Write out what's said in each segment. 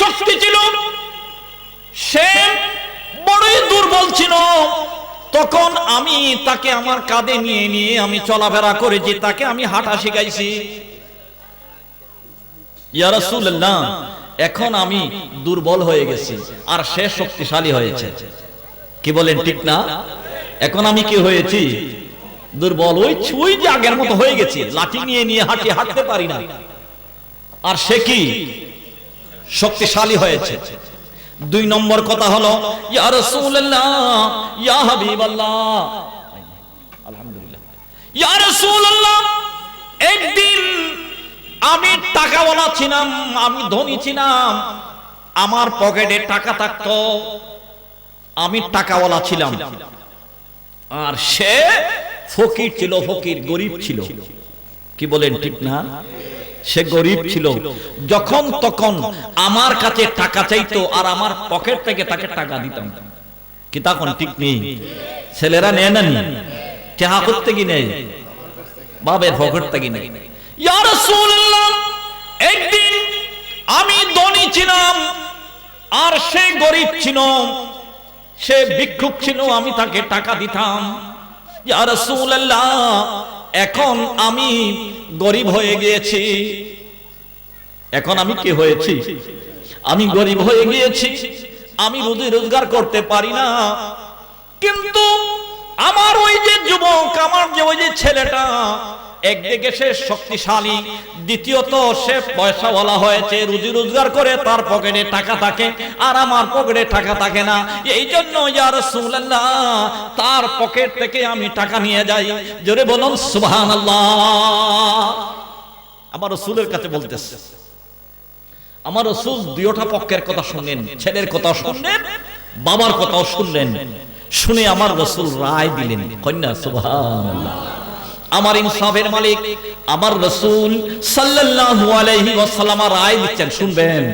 শক্তি ছিল। সে বড়ই দুর্বল ছিল। তখন আমি তাকে আমার কাঁধে নিয়ে নিয়ে আমি চলাফেরা করেছি, তাকে আমি হাঁটা শিখাইছি। এখন আমি দুর্বল হয়ে গেছি আর সে শক্তিশালী হয়েছে। কি বলেন ঠিক না? এখন আমি কি হয়েছি? দুর্বল ওই ওই যে আগের মতো হয়ে গেছি, লাঠি নিয়ে নিয়ে হাঁটি, হাঁটতে পারি না। আর সে কি? শক্তিশালী হয়েছে। দুই নম্বর কথা হলো, ইয়া রাসূলুল্লাহ, ইয়া একদিন আমি টাকাওয়ালা ছিলাম, আমি ধনী ছিলাম, আমার পকেটে টাকা থাকতো, আমি টাকাওয়ালা ছিলাম। আর সে ফকির ছিল, ফকির গরিব ছিল। কি বলেন ঠিক না? সে গরিব ছিল। যখন তখন আমার কাছে টাকা চাইতো আর আমার পকেট থেকে তাকে টাকা দিতাম। কি তখন ঠিক নেই? ছেলেরা নেয় না নি? টাকা করতে কি নেই বাবের পকেট থেকে নেই একদিন আমি ধনী ছিলাম আর সে গরিব ছিল। সে ভিক্ষুক ছিল, আমি তাকে টাকা দিতাম। ইয়া রাসূলুল্লাহ এখন আমি গরিব হয়ে গিয়েছি। এখন আমি কি হয়েছি? আমি গরিব হয়ে গিয়েছি। আমি রুজি রোজগার করতে পারি না। কিন্তু আমার ওই যে যুবক, আমার যে ওই যে ছেলেটা একদিকে সে শক্তিশালী, দ্বিতীয়ত সে পয়সাওয়ালা হয়েছে, রুজি রোজগার করে, তার পকেটে টাকা থাকে, আর আমার পকেটে টাকা থাকে না। এই জন্য, ইয়া রাসূলুল্লাহ, তার পকেট থেকে আমি টাকা নিয়ে যাই। জোরে বলুন, সুবহানাল্লাহ। আমার রসুলের কাছে বলতেছে, আমার রসুল দুইটা পক্ষের কথা শুনলেন, ছেলের কথা শুনলেন, বাবার কথাও শুনলেন। শুনে আমার রসুল রায় দিলেন, কন্যা, সুবহানাল্লাহ। আমার ইনসাফের মালিক, আমার রসুল ওয়াসাল্লাম রায় দিচ্ছেন, শুনবেন।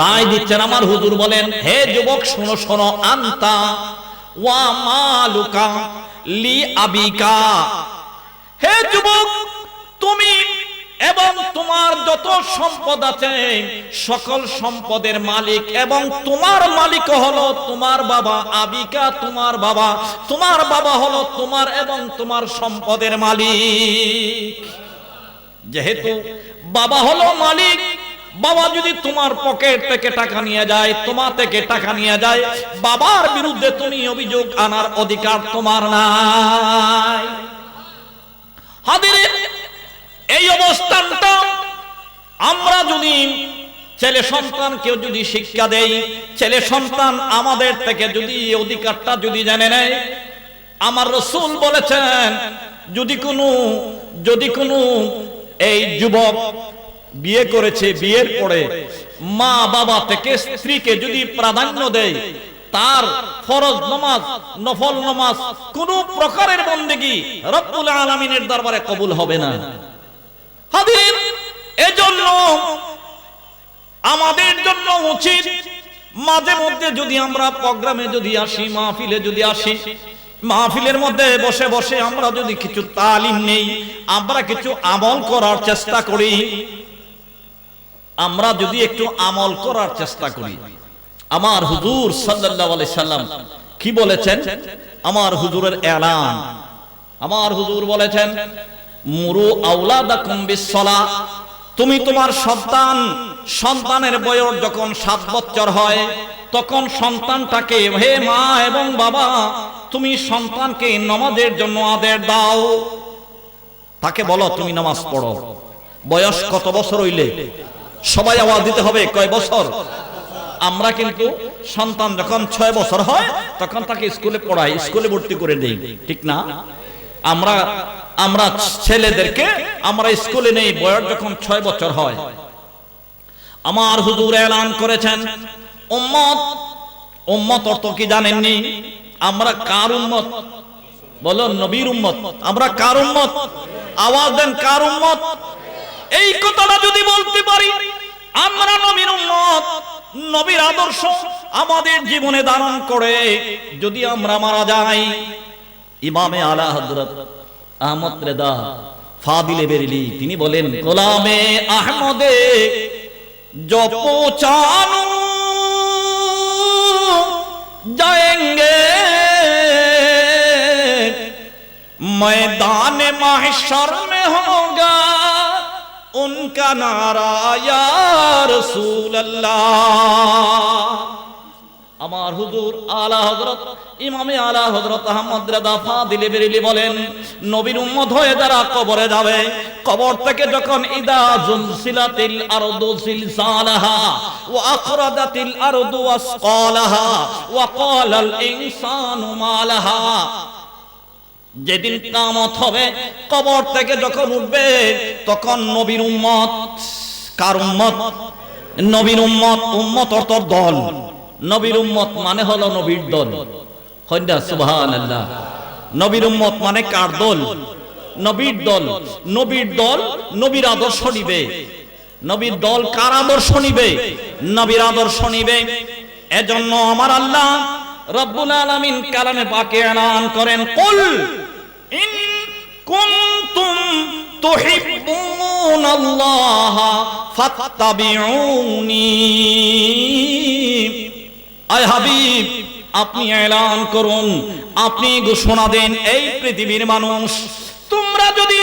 রায় দিচ্ছেন, আমার হুজুর বলেন, হে যুবক, শোনো শোনো, আন্তা লি আবিকা। হে যুবক, তুমি এবং তোমার যত সম্পদ আছে, সকল সম্পদের মালিক এবং তোমার মালিক হলো তোমার বাবা আবিকা, তোমার বাবা তোমার বাবা হলো তোমার এবং তোমার সম্পদের মালিক। যেহেতু বাবা হলো মালিক, বাবা যদি তোমার পকেট থেকে টাকা নিয়ে যায়, তোমার থেকে টাকা নিয়ে যায়, বাবার বিরুদ্ধে তুমি অভিযোগ আনার অধিকার তোমার নাই। হাদিরে এই অবস্থানটা আমরা যদি ছেলে সন্তান কেউ যদি শিক্ষা দেই, ছেলে সন্তান আমাদের থেকে যদি অধিকারটা যদি জেনে নেয়, আমার রসুল বলেছেন, যদি কোনো যদি কোনো এই যুবক বিয়ে করেছে, বিয়ের পরে মা বাবা থেকে স্ত্রীকে যদি প্রাধান্য দেয়, তার ফরজ নমাজ, নফল নমাজ কোন প্রকারের বন্দেগি রব্বুল আলামিনের দরবারে কবুল হবে না। হাদির এজন্য আমাদের জন্য উচিত মাঝে মধ্যে যদি আমরা প্রোগ্রামে যদি আসি, মাহফিলে যদি আসি, মাহফিলের মধ্যে বসে বসে আমরা যদি কিছু তালিম নেই, আমরা কিছু আমল করার চেষ্টা করি, আমরা যদি একটু আমল করার চেষ্টা করি। আমার হুজুর সাল্লাল্লাহু সাল্লাম কি বলেছেন? আমার হুজুরের এলান। আমার হুজুর বলেছেন মুরু আউলাদাকুম বিসসালা। তুমি তোমার সন্তান, সন্তানের বয়স যখন সাত বছর হয়, তখন সন্তানটাকে হে মা এবং বাবা, তুমি সন্তানকে নামাজের জন্য আদেশ দাও। তাকে বলো, তুমি নামাজ পড়ো। বয়স কত বছর হইলে? সবাই আওয়াজ দিতে হবে, কয় বছর? আমরা কিন্তু সন্তান যখন ছয় বছর হয়, তখন তাকে স্কুলে পড়াই, স্কুলে ভর্তি করে দেই। ঠিক না? আমরা আমরা ছেলেদেরকে, আমরা স্কুলে নেই, বয়স যখন ছয় বছর হয়। আমার হুজুর এলান করেছেন, উম্মত উম্মত অর্থ কি জানেননি? আমরা কার উম্মত? বলো, নবীর উম্মত। আমরা কার উম্মত? আওয়াজ দেন, কার উম্মত? এই কথাটা যদি বলতে পারি, আমরা নবীর উম্মত, নবীর আদর্শ আমাদের জীবনে ধারণ করে, যদি আমরা মারা যাই ইমামে আলা হযরত আহমদ রেদা ফাদিলে বেরিলি তিনি বলেন গোলামে আহমদে जो पहचानू जाएंगे मैदान महशर में होगा उनका नारा या रसूल अल्लाह আমার হুজুর আলা হজরত ইমামে আলা হযরত আহমদ রেদা ফাদিলি বেরিলি বলেন, নবীর উম্মত হয়ে যারা কবরে যাবে, কবর থেকে যখন ইদা জুলসিলাতিল আরদু সিলসালাহা ওয়া আখরাদাতিল আরদু আসকালাহা ওয়া ক্বালাল ইনসানু মালাহা। যেদিন কামত হবে, কবর থেকে যখন উঠবে, তখন নবীর উম্মত, কার উম্মত? নবীর উম্মত উম্মত অর্থ দল। নবীর উম্মত মানে হলো নবীর দল। হইন্দা সুবহানাল্লাহ। নবীর উম্মত মানে কার দল? নবীর দল। নবীর দল নবীর আদর্শ নিবে। নবীর দল কার আদর্শ নিবে? নবীর আদর্শ নিবে। এজন্য আমার আল্লাহ রব্বুল আলামিন কালামে পাকে এলান করেন, কুল ইন কুনতুম তুহিব্বুন আল্লাহ ফাত্তাবিউনি। আয় হাবিব, আপনি এলান করুন, আপনি ঘোষণা দেন, এই পৃথিবীর মানুষ। তোমরা যদি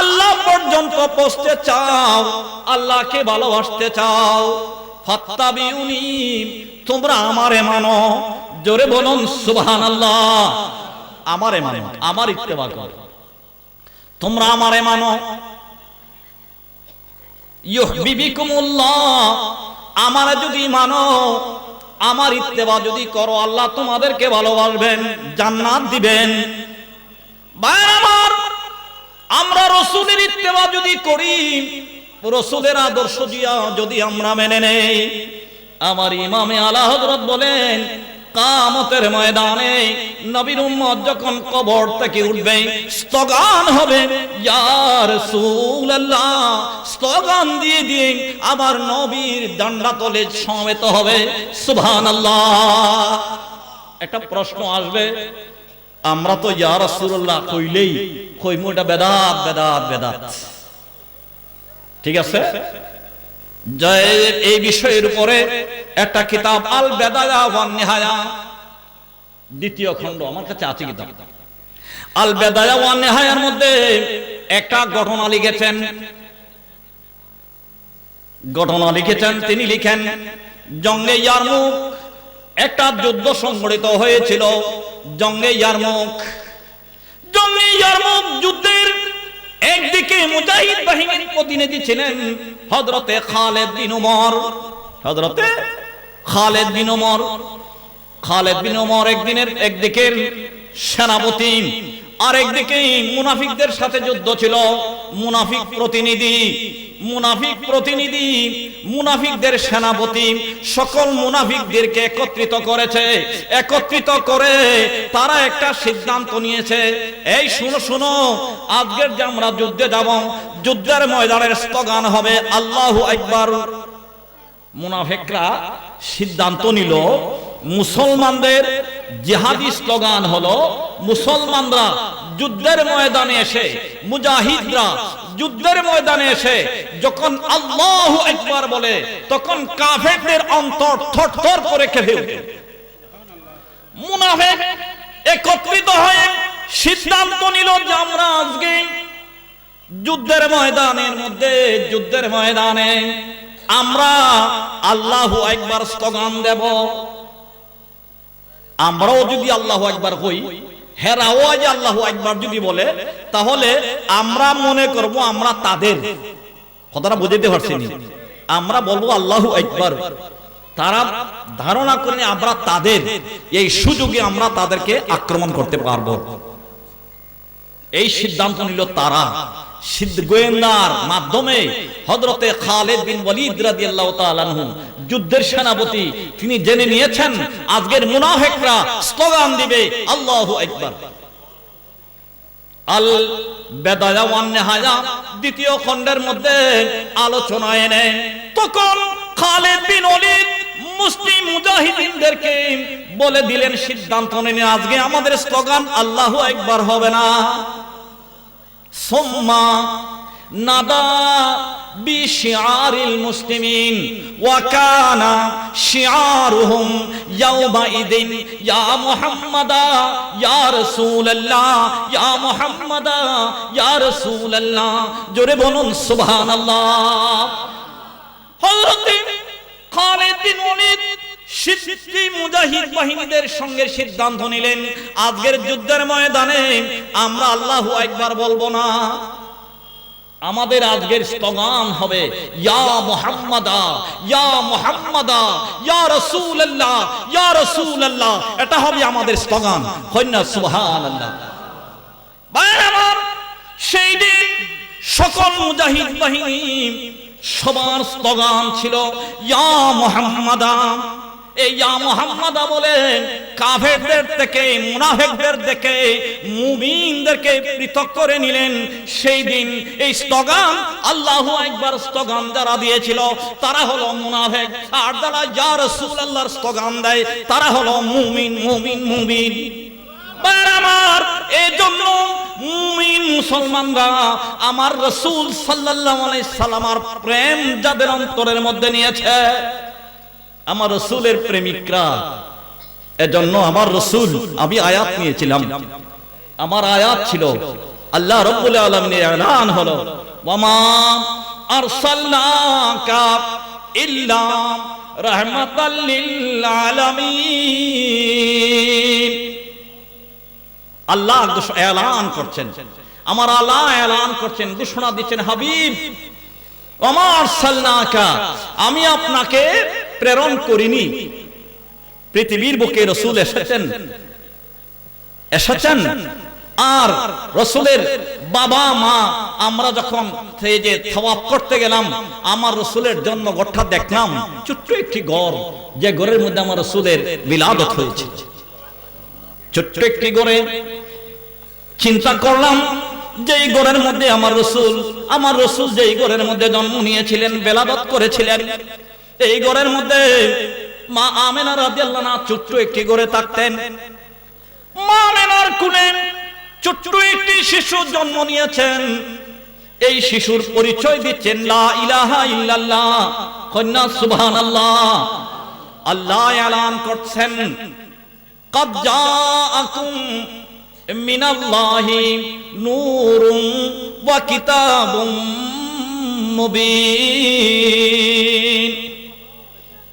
আল্লাহ পর্যন্ত পৌঁছতে চাও, আল্লাহকে ভালোবাসতে চাও, ফাত্তাবিউনি, তোমরা আমারে মানো, জোরে বলুন, সুবহানাল্লাহ। আমারে মানো, আমার ইত্তেবা করো। তোমরা আমারে মানো। ইউহবিবিকুমুল্লাহ, আমারে যদি মানো আমার ইত্তেবা যদি করো, আল্লাহ তোমাদেরকে ভালোবাসবেন, জান্নাত দিবেন। আমার, আমরা রসুলের ইত্তেবা যদি করি, রসুলের আদর্শ দিয়া যদি আমরা মেনে নেই, আমার ইমামে আলা বলেন কামতের ময়দানে নবীর উম্মত যখন কবর থেকে উঠবে, স্তগান হবে। ইয়া রাসূলুল্লাহ স্লোগান দিয়ে দিয়ে আবার নবীর ডান্ডা তলে সমেত হবে। সুবহানাল্লাহ। একটা প্রশ্ন আসবে। আমরা তো ইয়া রাসূলুল্লাহ কইলেই কইমু, এটা বেদাত বেদাত বেদাত। ঠিক আছে? জয় এই বিষয়ের উপরে একটা কিতাব আল বেদায়া ওয়ান দ্বিতীয় খণ্ড, আমার কাছে আছে কিতাব। আল বেদায়া ওয়ান নিহায়ার মধ্যে একটা ঘটনা লিখেছেন। ঘটনা লিখেছেন, তিনি লিখেন, জঙ্গে ইয়ারমুখ, একটা যুদ্ধ সংগঠিত হয়েছিল জঙ্গে ইয়ারমুখ। জঙ্গে ইয়ারমুখ যুদ্ধের একদিকে মুজাহিদ বাহিনীর প্রতিনিধি ছিলেন হযরতে খালেদ বিন উমর। হযরতে খালেদ বিন উমর খালেদ বিন উমর একদিনের একদিকের সেনাপতি আর একদিকে মুনাফিকদের সাথে যুদ্ধ ছিল। মুনাফিক প্রতিনিধি মুনাফিক প্রতিনিধি, মুনাফিকদের সেনাপতি, সকল মুনাফিকদেরকে একত্রিত করেছে। একত্রিত করে তারা একটা সিদ্ধান্ত নিয়েছে। এই শুনো শুনো, আজকের যে আমরা যুদ্ধে যাব, যুদ্ধের ময়দানের স্লোগান হবে, আল্লাহু আকবার। মুনাফিকরা সিদ্ধান্ত নিল, মুসলমানদের জিহাদি স্লোগান হলো, মুসলমানরা যুদ্ধের ময়দানে এসে, মুজাহিদরা যুদ্ধের ময়দানে এসে, যখন আল্লাহ একবার বলে, তখন কাফেরদের অন্তর থরথর করে কেঁপে ওঠে। মুনাফিক একত্রিত হয়ে সিদ্ধান্ত নিল যে আমরা আজকে যুদ্ধের ময়দানের মধ্যে, যুদ্ধের ময়দানে আমরা আল্লাহ একবার স্লোগান দেব। আমরাও যদি আল্লাহ একবার হই, হেরাও আজ আল্লাহ একবার যদি বলে, তাহলে আমরা মনে করব আমরা তাদের। কথাটা বুঝতে পারছি। আমরা বলব আল্লাহ একবার তারা ধারণা করে আমরা তাদের। এই সুযোগে আমরা তাদেরকে আক্রমণ করতে পারব। এই সিদ্ধান্ত নিল তারা। গোয়েন্দার মাধ্যমে হযরতে খালেদ বিন ওয়ালিদ রাদিয়াল্লাহু তাআলা আনহু যুদ্ধের সেনাপতি তিনি জেনে নিয়েছেন, আজকের মুনাফিকরা স্লোগান দিবে, আল্লাহু আকবার। আল বেদায়া ওয়ান নেহায়া, দ্বিতীয় খণ্ডের মধ্যে আলোচনা এনে, তখন খালেদ বিন ওয়ালিদ মুসলিম মুজাহিদিনদেরকে বলে দিলেন, সিদ্ধান্ত নিয়ে আজকে আমাদের স্লোগান আল্লাহু একবার হবে না। সোম্মা নাদা بشعار المسلمين وكان شعارهم يومئذ يا محمد يا رسول الله يا محمد يا رسول الله জোরে বলুন সুবহানাল্লাহ হযরতে খালিদ বিন ওলীদ সিদ্ধি মুজাহিদ বাহিনীদের সঙ্গে সিদ্ধান্ত নিলেন, আজকের যুদ্ধের ময়দানে আমরা আল্লাহু আকবার বলব না। আমাদের আজকের স্লোগান হবে, ইয়া ইয়া ইয়া ইয়া এটা হবে আমাদের আমার, সেই দিন সকল মুজাহিদ বাহিনী সবার স্লোগান ছিল, ইয়া মুহাম্মাদা। এই মুহাম্মাদা বলেন, কাফেরদের থেকে, মুনাফিকদের মুমিনদেরকে করে নিলেন। এই স্লোগান আল্লাহু আকবার স্লোগান যারা দিয়েছিল, তারা হলো আর যারা ইয়া রাসূলুল্লাহর স্লোগান দেয়, তারা হলো মুমিন মুমিন মুমিন। মুসলমানরা, আমার রসুল আলাইহি সাল্লামার প্রেম যাদের অন্তরের মধ্যে নিয়েছে আমার রসুলের প্রেমিকরা। এজন্য আমার রসুল, আমি আয়াত নিয়েছিলাম। আমার আয়াত ছিল, আল্লাহ রব্বুল আলামিনের এলান হলো, ওয়ামা আরসালনাকা আল্লাহ এলান করছেন। আমার আল্লাহ এলান করছেন, ঘোষণা দিচ্ছেন, হাবিব আমার সাল্লাকা আমি আপনাকে প্রেরণ করিনি। পৃথিবীর বুকে রসুল এসেছেন। এসেছেন আর রসুলের বাবা, মা, আমরা যখন সেই যে থাওয়াপ করতে গেলাম, আমার রসুলের জন্য গঠা দেখলাম, ছোট্ট একটি গড়, যে ঘরের মধ্যে আমার রসুলের বিলাদত হয়েছে। ছোট্ট একটি গড়ে চিন্তা করলাম যে এই গড়ের মধ্যে আমার রসুল আমার রসুল যে এই গড়ের মধ্যে জন্ম নিয়েছিলেন, বেলাবত করেছিলেন এই গড়ের মধ্যে মা আমেনা রাদিয়াল্লাহু আনহা ছোট্ট একটি গড়ে থাকতেন মা আমেনার কুলে ছোট্ট একটি শিশু জন্ম নিয়েছেন এই শিশুর পরিচয় দিচ্ছেন লা ইলাহা ইল্লাল্লাহ কন্যা সুবহানাল্লাহ আল্লাহ এলান করছেন قد جاءكم من الله نور وكتاب مبين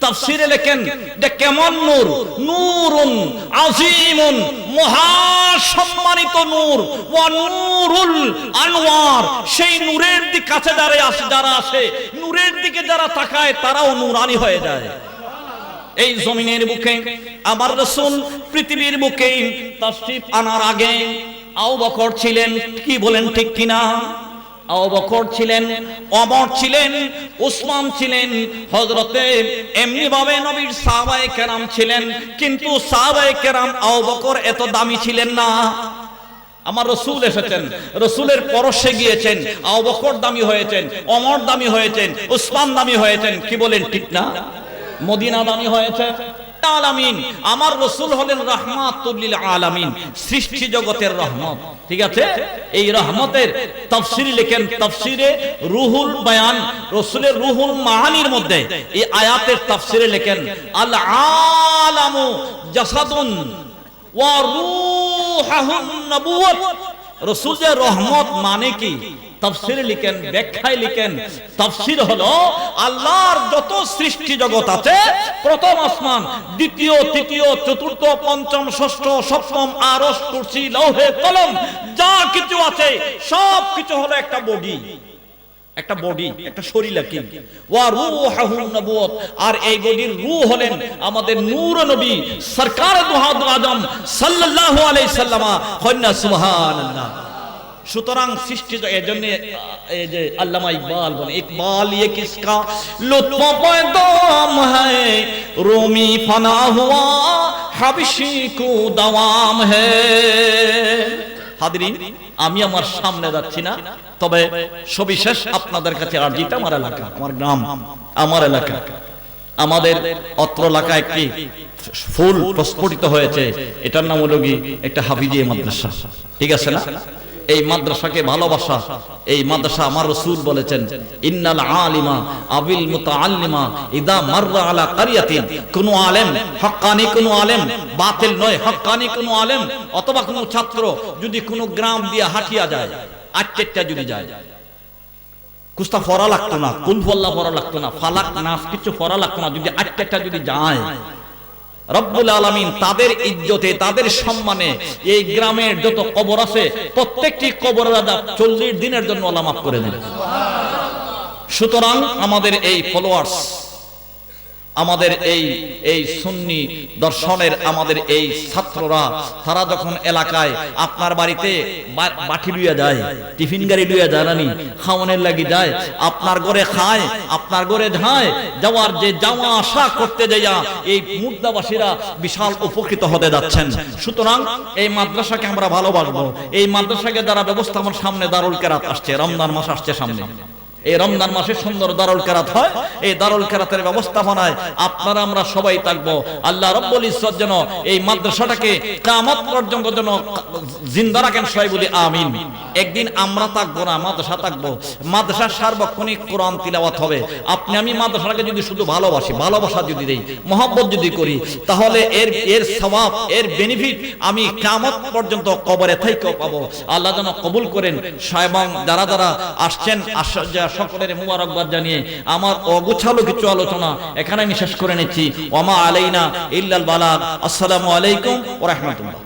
তাফসিরে লেখেন যে কেমন নূর? নূরুন আজিমুন মহা সম্মানিত নূর। ওয়া নূরুল আনওয়ার। সেই নূরের দিক কাছে যারা আসে যারা আসে, নূরের দিকে যারা তাকায়, তারাও নূরানি হয়ে যায়। এই জমিনের বুকে, আমার রসুল পৃথিবীর বুকে তাশরিফ আনার আগে আও বকর ছিলেন, কি বলেন ঠিক কিনা? বকর ছিলেন অমর ছিলেন, উসমান ছিলেন হজরতে এমনি ভাবে নবীর সাহাবায়ে কেরাম ছিলেন, কিন্তু সাহাবায়ে কেরাম বকর এত দামি ছিলেন না। আমার রসুল এসেছেন, রসুলের পরশে গিয়েছেন বকর দামি হয়েছেন অমর দামি হয়েছেন, উসমান দামি হয়েছেন, কি বলেন ঠিক না? মদিনা দামি হয়েছে। আলামিন আমার রসুল হলেন রহমাতুল্লিল আলামিন, সৃষ্টি জগতের রহমত। ঠিক আছে? এই রহমতের তাফসির লেখেন তাফসিরে রুহুল বায়ান, রসুলের রুহুল মাহানির মধ্যে এই আয়াতের তাফসিরে লেখেন, আল আলামু জাসাদুন ওয়া রূহাহুন নবুওয়াত। রসুল রহমত মানে কি? তফসির লিখেন, ব্যাখ্যায় লিখেন। তফসির হলো আল্লাহর যত সৃষ্টি জগৎ আছে, প্রথম আসমান, দ্বিতীয়, তৃতীয়, চতুর্থ, পঞ্চম, ষষ্ঠ, সপ্তম আরস কুর্সি লৌহে, কলম, যা কিছু আছে সব কিছু হলো একটা বডি একটা বডি একটা শরীর আর কি ওয়া রূহুন নবুয়ত আর এই বডির রূহ হলেন আমাদের নূর নবী সরকার দুহাদ আজম সাল্লাল্লাহু আলাইহি সাল্লামা কন্যা সুবহানাল্লাহ সুতরাং সৃষ্টি এজন্য এই যে আল্লামা ইকবাল বলে ইকবাল ये किसका लुत्फ पैदाम है रोमी फना हुआ हबशी को दवाम है হাদিরিন আমি আমার সামনে যাচ্ছি না তবে সবিশেষ আপনাদের কাছে আর্জিত আমার এলাকা, আমার গ্রাম, আমার এলাকা। আমাদের অত্র এলাকা একটি ফুল প্রস্ফুটিত হয়েছে, এটার নাম হলো কি? একটা হাফিজিয়া মাদ্রাসা। ঠিক আছে না? এই মাদ্রাসাকে ভালোবাসা, এই মাদ্রাসা আমার রসুল বলেছেন, ইন্নাল আলিমা আবিল মুতাআল্লিমা ইদা মাররা আলা কারিয়াতিন। কোন আলেম হক্কানি, কোন আলেম বাতিল নয়, হক্কানি কোন আলেম, অথবা কোন ছাত্র যদি কোন গ্রাম দিয়ে হাঁটিয়া যায় আটটা যদি যায়। কুস্তা ফরা লাগতো না, কুল ফল্লা ফরা লাগতো না, ফালাক নাস কিছু ফরা লাগতো না, যদি আটটা যদি যায়। রব্বুল আলামিন তাদের ইজ্জতে, তাদের সম্মানে এই গ্রামের যত কবর আছে, প্রত্যেকটি কবর রাজা চল্লিশ দিনের জন্য আল্লাহ মাফ করে দেন। সুতরাং আমাদের এই ফলোয়ার্স আমাদের এই এই সুন্নি দর্শনের আমাদের এই ছাত্ররা, তারা যখন এলাকায় আপনার বাড়িতে বাটি লুইয়া যায়, টিফিন গাড়ি লুইয়া যায় নানি খাওয়ানোর লাগি যায়, আপনার ঘরে খায়, আপনার ঘরে যায় যাওয়ার যে যাওয়া আসা করতে যাইয়া এই মুর্দাবাসীরা বিশাল উপকৃত হতে যাচ্ছেন। সুতরাং এই মাদ্রাসাকে আমরা ভালোবাসবো। এই মাদ্রাসাকে যারা ব্যবস্থাপন সামনে দারুল কেরাত আসছে, রমজান মাস আসছে সামনে। এই রমজান মাসে সুন্দর দারুল কেরাত হয়। এই দারুল কেরাতের ব্যবস্থাপনায় আপনারা, আমরা সবাই থাকব। আল্লাহ রব্বুল ইজ্জত যেন এই মাদ্রাসাটাকে কিয়ামত পর্যন্ত যেন জিন্দা রাখেন সবাই বলি আমিন। একদিন আমরা থাকব না, মাদ্রাসা থাকব। মাদ্রাসার সার্বক্ষণিক কোরআন তিলাওয়াত হবে। আপনি, আমি মাদ্রাসাটাকে যদি শুধু ভালোবাসি, ভালোবাসা যদি দেই, মহব্বত যদি করি, তাহলে এর এর সওয়াব, এর বেনিফিট আমি কিয়ামত পর্যন্ত কবরে থাইকেও পাবো। আল্লাহ যেন কবুল করেন। এবং যারা যারা আসছেন সকলের মুবারকবাদ জানিয়ে আমার অগোছালো কিছু আলোচনা এখানে আমি শেষ করে নিচ্ছি। ওমা আলাইনা ইল্লাল বালাগ। আসসালামু আলাইকুম ওয়া রাহমাতুল্লাহ।